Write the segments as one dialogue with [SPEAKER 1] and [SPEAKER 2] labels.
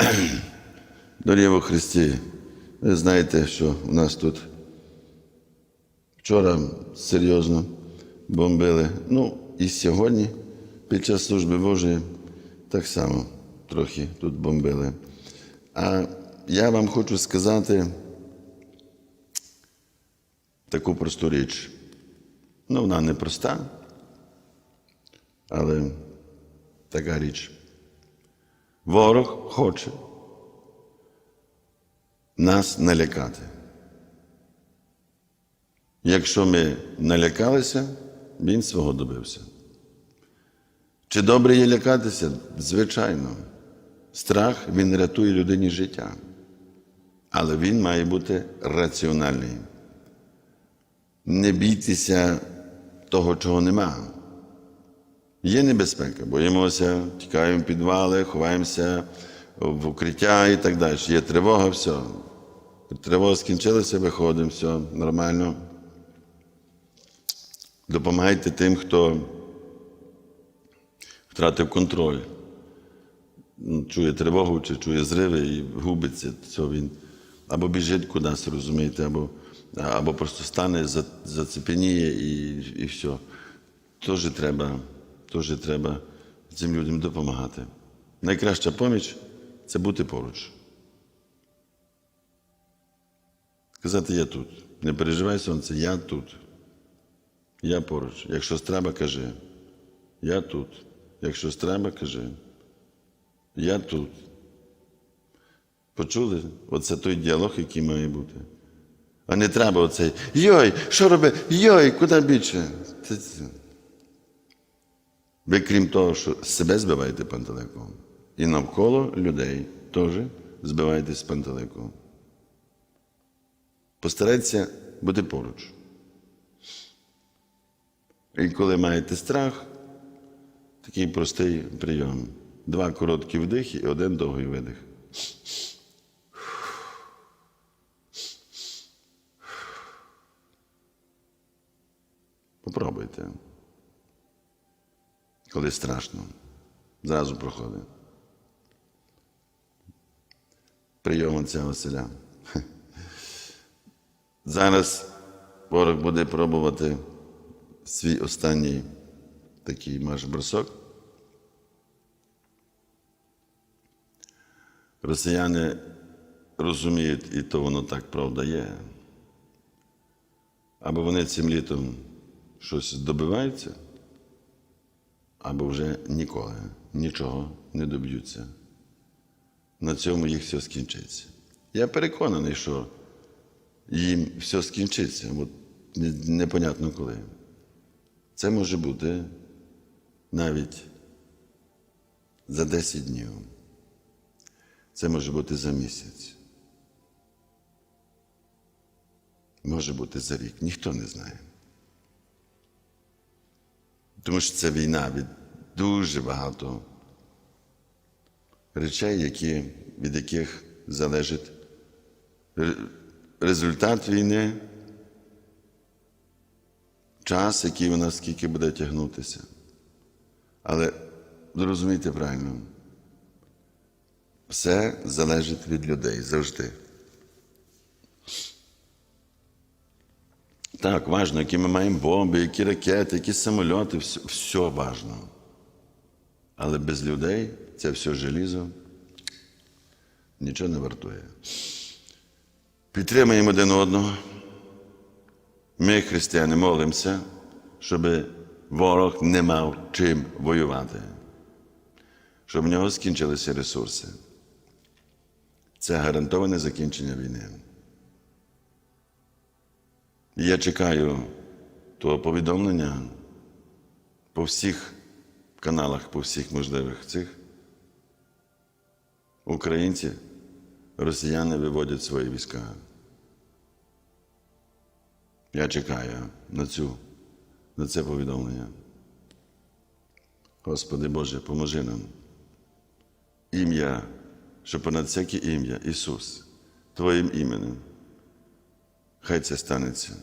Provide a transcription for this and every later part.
[SPEAKER 1] Дорогі во Христі, ви знаєте, що у нас тут вчора серйозно бомбили. Ну, і сьогодні, під час служби Божої, так само трохи тут бомбили. А я вам хочу сказати таку просту річ. Ну, вона не проста, але така річ. Ворог хоче нас налякати. Якщо ми налякалися, він свого добився. Чи добре є лякатися? Звичайно. Страх він рятує людині життя. Але він має бути раціональний. Не бійтеся того, чого нема. Є небезпека, боїмося, тікаємо в підвали, ховаємося в укриття і так далі. Є тривога, все. Тривога скінчилася, виходимо, все нормально. Допомагайте тим, хто втратив контроль. Чує тривогу чи чує зриви і губиться, все він або біжить кудись, розумієте, або, або просто стане, зацепеніє і, і все. Теж треба, теж треба цим людям допомагати. Найкраща поміч це бути поруч. Сказати я тут. Не переживай сонце, я тут. Я поруч. Якщо треба, кажи. Я тут. Якщо треба, кажи. Я тут. Почули? Оце той діалог, який має бути. А не треба оцей Йой, що робить? Йой, куди більше? Ви, крім того, що себе збиваєте пантеликом, і навколо людей теж збиваєтесь пантеликом. Постарайтеся бути поруч. І коли маєте страх, такий простий прийом. Два короткі вдихи і один довгий видих. Попробуйте. Коли страшно, зразу проходить. Прийом отця Василя. Зараз ворог буде пробувати свій останній такий марш-бросок. Росіяни розуміють, і то воно так правда є. Або вони цим літом щось добиваються, або вже ніколи нічого не доб'ються. На цьому їх все скінчиться. Я переконаний, що їм все скінчиться, от непонятно коли. Це може бути навіть за 10 днів. Це може бути за місяць. Може бути за рік. Ніхто не знає. Тому що це війна від дуже багато речей, які, від яких залежить результат війни, час, який вона скільки буде тягнутися. Але зрозумійте правильно, все залежить від людей завжди. Так, важно, які ми маємо бомби, які ракети, які самольоти, все, все важно. Але без людей це все желізо нічого не вартує. Підтримуємо один одного. Ми, християни, молимося, щоб ворог не мав чим воювати, щоб в нього скінчилися ресурси. Це гарантоване закінчення війни. Я чекаю того повідомлення по всіх каналах, по всіх можливих цих. Українці, росіяни виводять свої війська. Я чекаю на цю, на це повідомлення. Господи Боже, поможи нам. Ім'я, що понад всяке ім'я, Ісус, Твоїм іменем. Хай це станеться.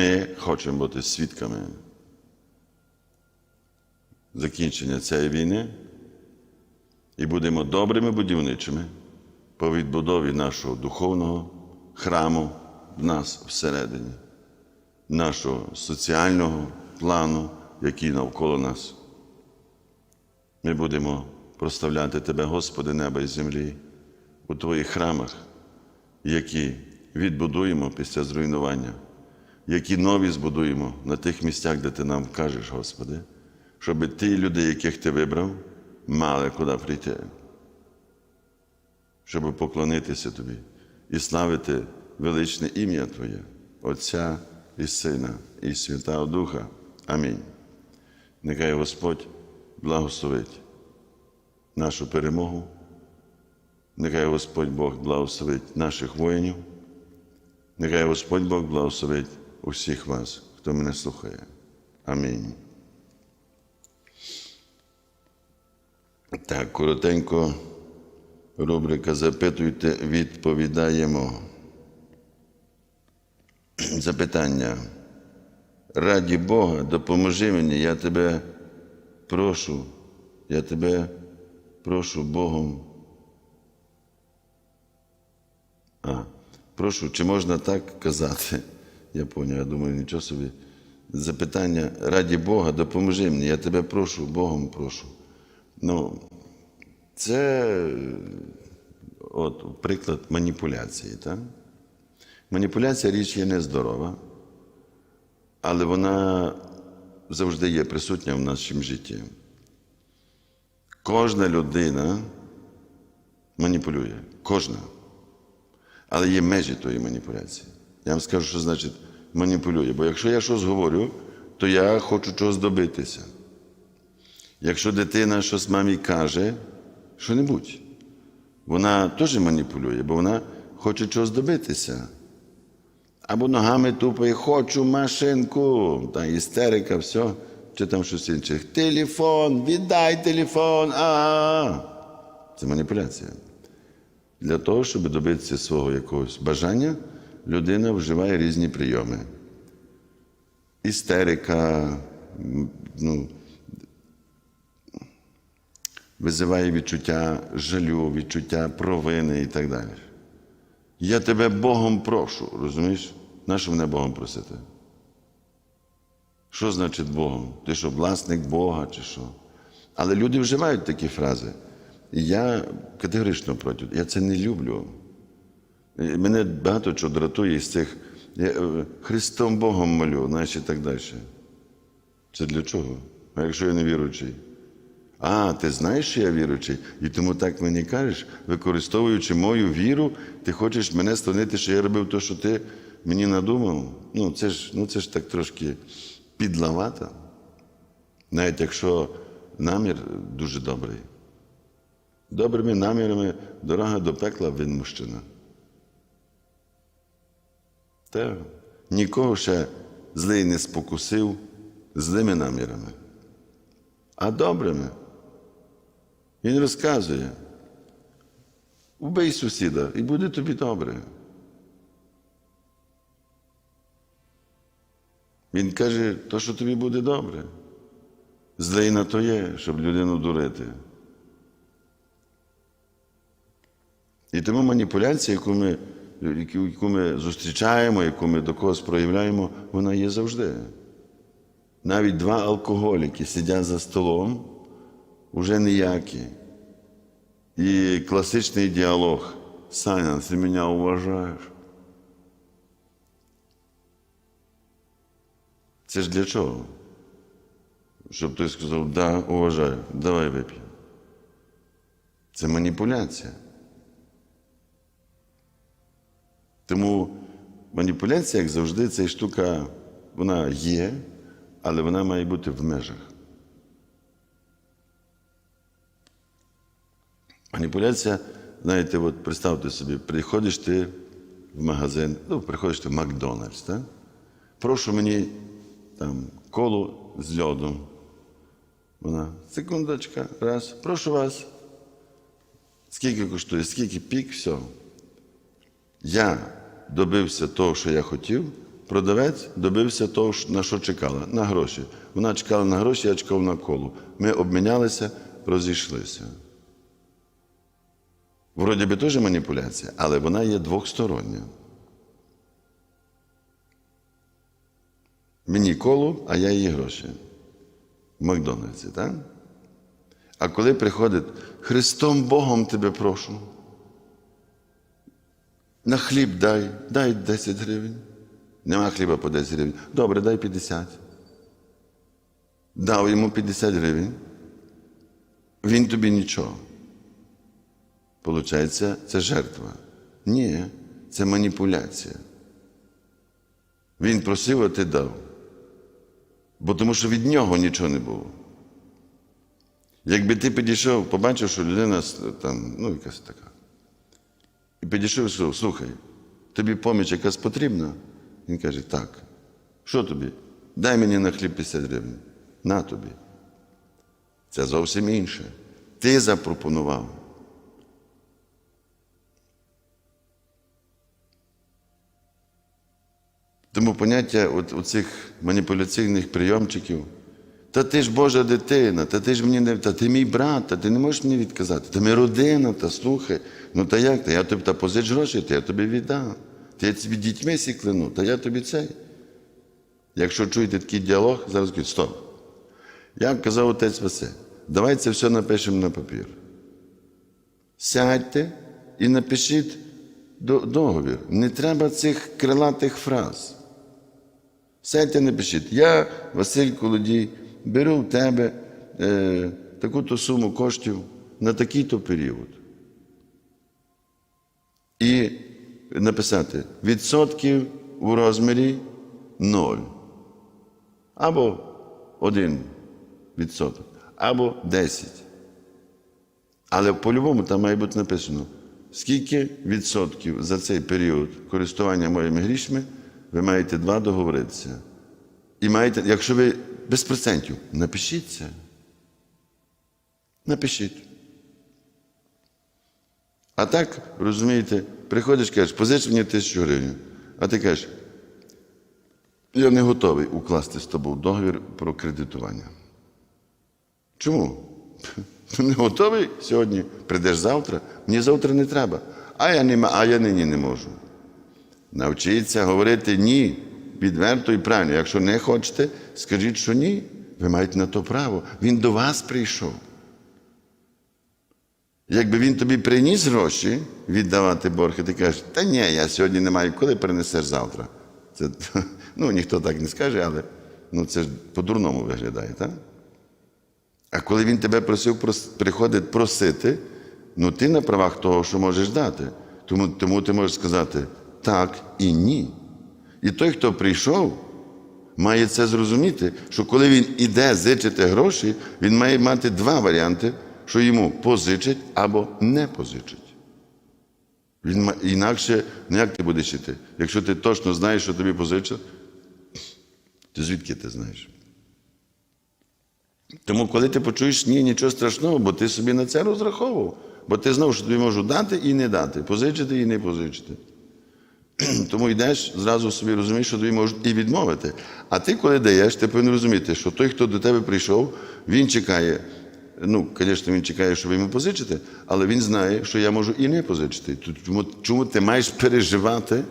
[SPEAKER 1] Ми хочемо бути свідками закінчення цієї війни і будемо добрими будівничими по відбудові нашого духовного храму в нас всередині, нашого соціального плану, який навколо нас. Ми будемо прославляти Тебе, Господи, неба і землі, у Твоїх храмах, які відбудуємо після зруйнування, які нові збудуємо на тих місцях, де Ти нам кажеш, Господи, щоб ті люди, яких Ти вибрав, мали куди прийти, щоб поклонитися Тобі і славити величне ім'я Твоє, Отця і Сина, і Святого Духа. Амінь. Нехай Господь благословить нашу перемогу. Нехай Господь Бог благословить наших воїнів. Нехай Господь Бог благословить усіх вас, хто мене слухає. Амінь. Так, коротенько рубрика Запитуйте, відповідаємо. Запитання. Раді Бога, допоможи мені, я тебе прошу, я тебе прошу Богом. А, прошу, чи можна так казати? Я поняв, я думаю, нічого собі. Запитання раді Бога, допоможи мені, я тебе прошу, Богом прошу. Ну, це от, приклад маніпуляції. Так? Маніпуляція річ є нездорова, але вона завжди є присутня в нашому житті. Кожна людина маніпулює. Кожна. Але є межі тої маніпуляції. Я вам скажу, що значить маніпулює. Бо якщо я щось говорю, то я хочу чогось добитися. Якщо дитина щось мамі каже, що-небудь, вона теж маніпулює, бо вона хоче чогось добитися. Або ногами тупає, хочу машинку, та істерика, все, чи там щось інше. Телефон, віддай телефон. А. Це маніпуляція. Для того, щоб добитися свого якогось бажання, людина вживає різні прийоми. Істерика, ну, визиває відчуття жалю, відчуття провини і так далі. Я тебе Богом прошу, розумієш? Нащо мене Богом просити? Що значить Богом? Ти що, власник Бога чи що? Але люди вживають такі фрази. І я категорично проти. Я це не люблю. Мене багато чого дратує із цих я е, Христом Богом молю, знаєш, і так далі. Це для чого? А якщо я не віруючий? А, ти знаєш, що я віруючий, і тому так мені кажеш, використовуючи мою віру, ти хочеш мене склонити, що я робив те, що ти мені надумав. Ну, це ж, ну, це ж так трошки підлавато. Навіть якщо намір дуже добрий. Добрими намірами дорога до пекла вимущена. Та нікого ще злий не спокусив злими намірами, а добрими. Він розказує, вбий сусіда і буде тобі добре. Він каже, то, що тобі буде добре. Злий на то є, щоб людину дурити. І тому маніпуляція, яку ми, яку ми зустрічаємо, яку ми до когось проявляємо, вона є завжди. Навіть два алкоголіки сидять за столом, уже ніякі. І класичний діалог. Саня, ти мене уважаєш? Це ж для чого? Щоб той сказав, да, уважаю, давай вип'ємо. Це маніпуляція. Тому маніпуляція, як завжди, ця штука, вона є, але вона має бути в межах. Маніпуляція, знаєте, от представте собі, приходиш ти в магазин, ну, приходиш ти в Макдональдс, так? прошу мені там колу з льодом. Вона, секундочка, раз, прошу вас. Скільки коштує, скільки пік, все. Я добився того, що я хотів, продавець добився того, на що чекала, на гроші. Вона чекала на гроші, я чекав на колу. Ми обмінялися, розійшлися. Вроді би теж маніпуляція, але вона є двохстороння. Мені колу, а я їй гроші. В Макдональдсі, так? А коли приходить Христом Богом тебе прошу. На хліб дай, дай 10 гривень. Нема хліба по 10 гривень. Добре, дай 50. Дав йому 50 гривень. Він тобі нічого. Получається, це жертва. Ні, це маніпуляція. Він просив, а ти дав. Бо тому що від нього нічого не було. Якби ти підійшов, побачив, що людина там, ну, якась така. І підійшов і сказав, слухай, тобі поміч якась потрібна? Він каже, так. Що тобі? Дай мені на хліб 50 гривень. На тобі. Це зовсім інше. Ти запропонував. Тому поняття от, оцих маніпуляційних прийомчиків. Та ти ж Божа дитина, та ти ж мені не та ти мій брат, та ти не можеш мені відказати. Та ми родина, та слухай. Ну та як? Та я тобі та позич гроші, та я тобі віддам. Та я тобі дітьми сіклину, та я тобі цей. Якщо чуєте такий діалог, зараз кажуть, стоп. Як казав отець Василь, давай це все напишемо на папір. Сядьте і напишіть договір. Не треба цих крилатих фраз. Сядьте, напишіть. Я, Василь Колодій, беру в тебе е, таку-то суму коштів на такий-то період. І написати відсотків у розмірі 0. Або 1 відсоток, або 10. Але по-любому там має бути написано, скільки відсотків за цей період користування моїми грішми ви маєте два договоритися. І маєте, якщо ви без процентів, напишіть це. Напишіть. А так, розумієте, приходиш, кажеш, позич мені тисячу гривень, а ти кажеш, я не готовий укласти з тобою договір про кредитування. Чому? Не готовий сьогодні, прийдеш завтра, мені завтра не треба. А я, не, а я нині не можу. Навчіться говорити ні відверто і правильно. Якщо не хочете, скажіть, що ні. Ви маєте на то право. Він до вас прийшов. Якби він тобі приніс гроші віддавати борг, і ти кажеш, та ні, я сьогодні не маю, коли принесеш завтра. Це, ну, ніхто так не скаже, але ну, це ж по-дурному виглядає, так? А коли він тебе просив приходить просити, ну ти на правах того, що можеш дати. Тому, тому ти можеш сказати так і ні. І той, хто прийшов, має це зрозуміти, що коли він іде зичити гроші, він має мати два варіанти, що йому позичать або не позичать. Він інакше, ну як ти будеш йти? Якщо ти точно знаєш, що тобі позичать, то звідки ти знаєш? Тому, коли ти почуєш ні, нічого страшного, бо ти собі на це розраховував. Бо ти знав, що тобі можу дати і не дати, позичити і не позичити. Тому йдеш, зразу собі розумієш, що тобі можуть і відмовити. А ти, коли даєш, ти повинен розуміти, що той, хто до тебе прийшов, він чекає. Ну, звісно, він чекає, щоб йому позичити, але він знає, що я можу і не позичити. Тому, чому ти маєш переживати,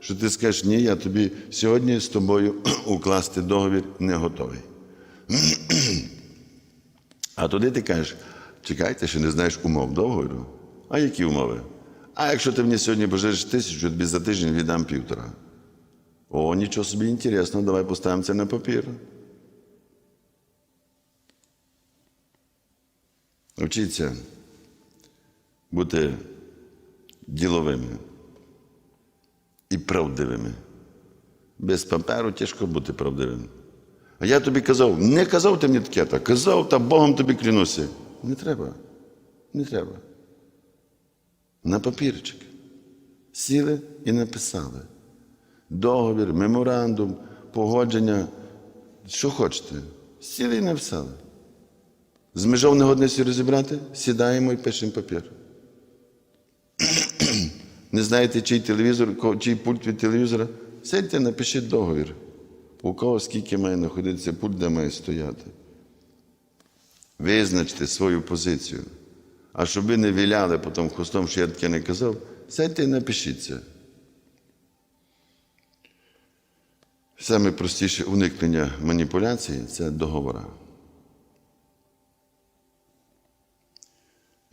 [SPEAKER 1] що ти скажеш, ні, я тобі сьогодні з тобою укласти договір не готовий. А туди ти кажеш, чекайте, ще не знаєш умов договору. А які умови? А якщо ти мені сьогодні пожежиш тисячу, тобі за тиждень віддам півтора. О, нічого собі інтересно, давай поставимо це на папір. Вчіться бути діловими і правдивими. Без паперу тяжко бути правдивим. А я тобі казав, не казав ти мені таке, та казав, та Богом тобі клянуся. Не треба. Не треба. На папірчик. Сіли і написали. Договір, меморандум, погодження. Що хочете. Сіли і написали. З межов негодності розібрати, сідаємо і пишемо папір. Не знаєте, чий телевізор, чий пульт від телевізора? Сядьте, напишіть договір. У кого скільки має знаходитися пульт, де має стояти. Визначте свою позицію. А щоб ви не віляли потім хвостом, що я таке не казав, сядьте і напишіть це. Саме простіше уникнення маніпуляцій це договора.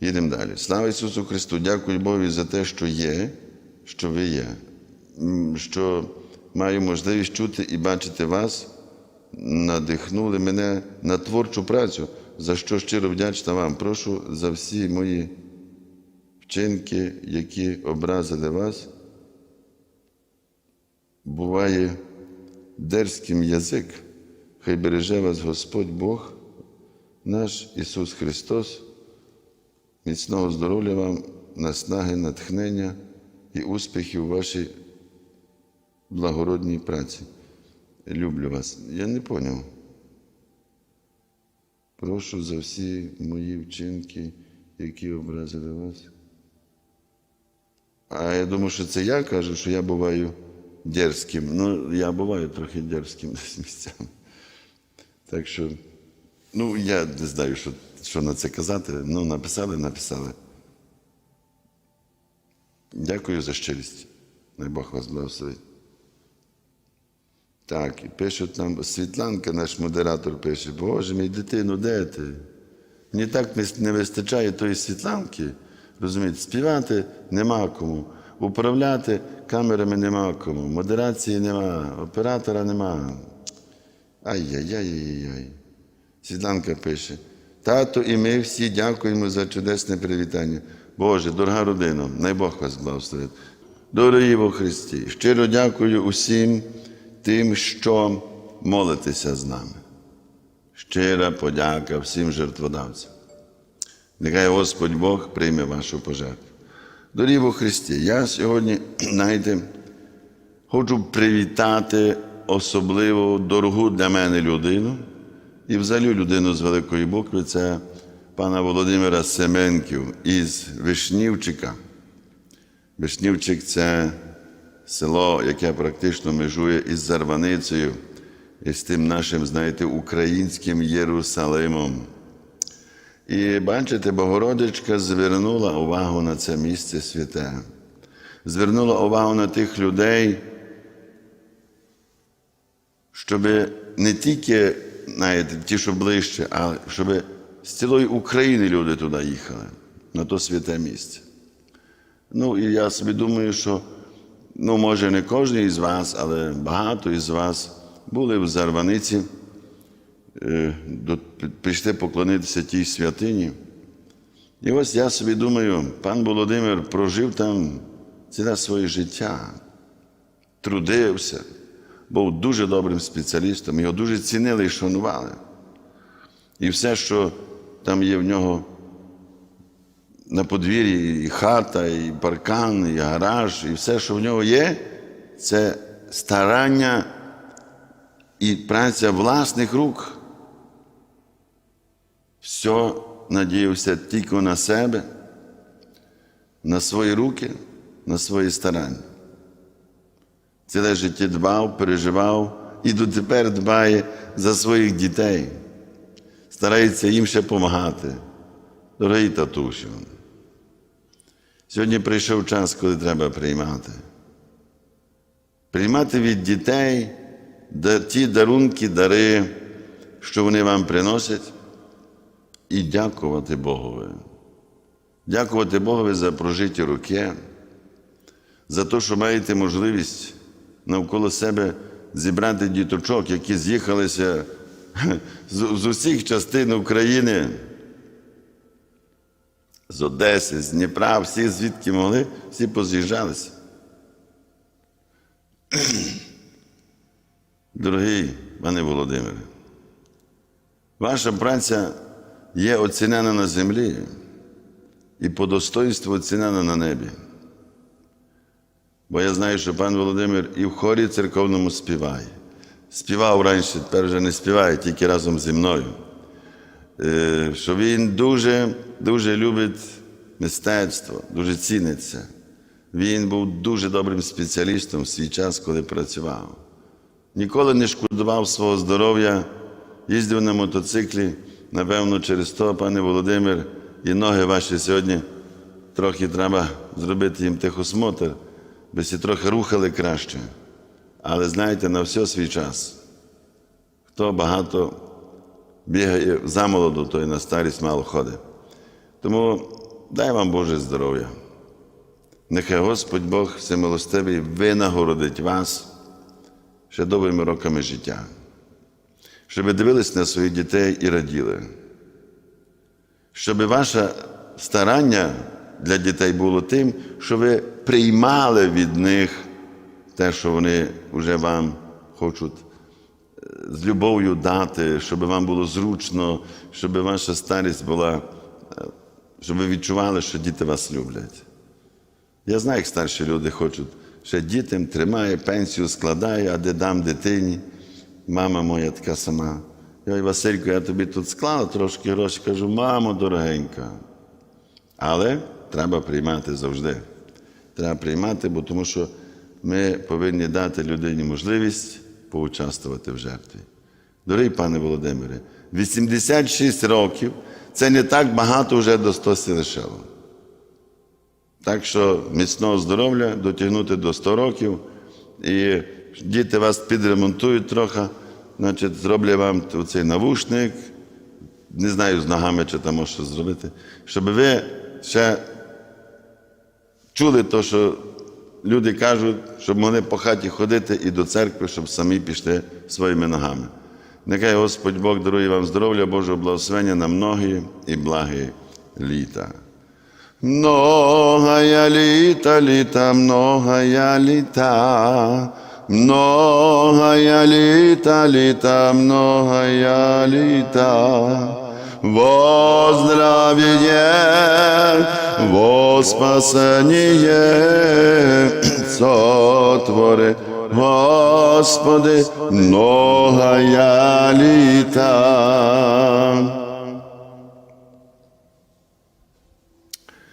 [SPEAKER 1] Їдемо далі. Слава Ісусу Христу! Дякую Богові за те, що є, що ви є, що маю можливість чути і бачити вас, надихнули мене на творчу працю, за що щиро вдячна вам. Прошу за всі мої вчинки, які образили вас. Буває дерзким язик, хай береже вас Господь Бог, наш Ісус Христос. Міцного здоров'я вам, наснаги, натхнення і успіхів у вашій благородній праці. Люблю вас. Я не поняв. Прошу за всі мої вчинки, які образили вас. А я думаю, що це я кажу, що я буваю дерзким. Ну, я буваю трохи дерзким десь місцями. Так що, ну, я не знаю, що, що на це казати. Ну, написали, написали. Дякую за щирість. Най Бог вас благословить. Так, і пишуть нам, Світланка, наш модератор, пише, Боже мій дитину, де ти? Мені так не- вистачає тої світланки. Розумієте, співати нема кому, управляти камерами нема кому, модерації нема, оператора нема. Ай-яй-яй-яй-яй. Світланка пише: Тато і ми всі дякуємо за чудесне привітання. Боже, дорога родина, най Бог вас благословить. Дорогі во Христі, щиро дякую усім тим, що молитеся з нами. Щира подяка всім жертводавцям. Нехай Господь Бог прийме вашу пожертву. Дорогі во Христі, я сьогодні, знаєте, хочу привітати особливо дорогу для мене людину і взагалі людину з великої букви це пана Володимира Семенків із Вишнівчика. Вишнівчик це село, яке практично межує із Зарваницею, і з тим нашим, знаєте, українським Єрусалимом. І бачите, Богородичка звернула увагу на це місце святе, звернула увагу на тих людей, щоб не тільки, знаєте, ті, що ближче, а щоб з цілої України люди туди їхали, на то святе місце. Ну, і я собі думаю, що, ну, може, не кожен із вас, але багато із вас були в Зарваниці, е, прийшли поклонитися тій святині. І ось я собі думаю, пан Володимир прожив там ціле своє життя, трудився, був дуже добрим спеціалістом, його дуже цінили і шанували. І все, що там є в нього на подвір'ї, і хата, і паркан, і гараж, і все, що в нього є, це старання і праця власних рук. Все надіявся тільки на себе, на свої руки, на свої старання. Ціле життя дбав, переживав і дотепер дбає за своїх дітей, старається їм ще допомагати. Дорогий татусю, сьогодні прийшов час, коли треба приймати. Приймати від дітей ті дарунки, дари, що вони вам приносять, і дякувати Богові. Дякувати Богові за прожиті роки, за те, що маєте можливість навколо себе зібрати діточок, які з'їхалися з, усіх частин України, з Одеси, з Дніпра, всі звідки могли, всі поз'їжджалися. Дорогий пане Володимире, ваша праця є оцінена на землі і по достоинству оцінена на небі. Бо я знаю, що пан Володимир і в хорі церковному співає. Співав раніше, тепер вже не співає, тільки разом зі мною. Е, Що він дуже, дуже любить мистецтво, дуже ціниться. Він був дуже добрим спеціалістом в свій час, коли працював. Ніколи не шкодував свого здоров'я, їздив на мотоциклі. Напевно, через то, пане Володимир, і ноги ваші сьогодні трохи треба зробити їм техосмотр, би всі трохи рухали краще. Але знаєте, на все свій час. Хто багато бігає замолоду, той на старість мало ходить. Тому дай вам Боже здоров'я. Нехай Господь Бог всемилостивий винагородить вас ще добрими роками життя, щоб ви дивились на своїх дітей і раділи, щоб ваше старання для дітей було тим, що ви приймали від них те, що вони вже вам хочуть з любов'ю дати, щоб вам було зручно, щоб ваша старість була, е, щоб ви відчували, що діти вас люблять. Я знаю, як старші люди хочуть, ще дітям тримає, пенсію складає, а де дам дитині. Мама моя така сама. Ой, Василько, я тобі тут склав трошки грошей, кажу, мамо, дорогенька. Але треба приймати завжди. Треба приймати, бо тому що ми повинні дати людині можливість поучаствувати в жертві. Дорогий пане Володимире, 86 років це не так багато вже до 100 лишило. Так що міцного здоров'я дотягнути до 100 років, і діти вас підремонтують трохи, значить, зроблять вам цей навушник, не знаю з ногами, чи там може щось зробити, щоб ви ще чули те, що люди кажуть, щоб могли по хаті ходити і до церкви, щоб самі пішли своїми ногами. Нехай Господь Бог дарує вам здоров'я, Божого благословення на многі і благі літа. Многая літа, літа, многая літа, многая літа, літа, многая літа. Во во спасение, сотвори, Господи, многая літа.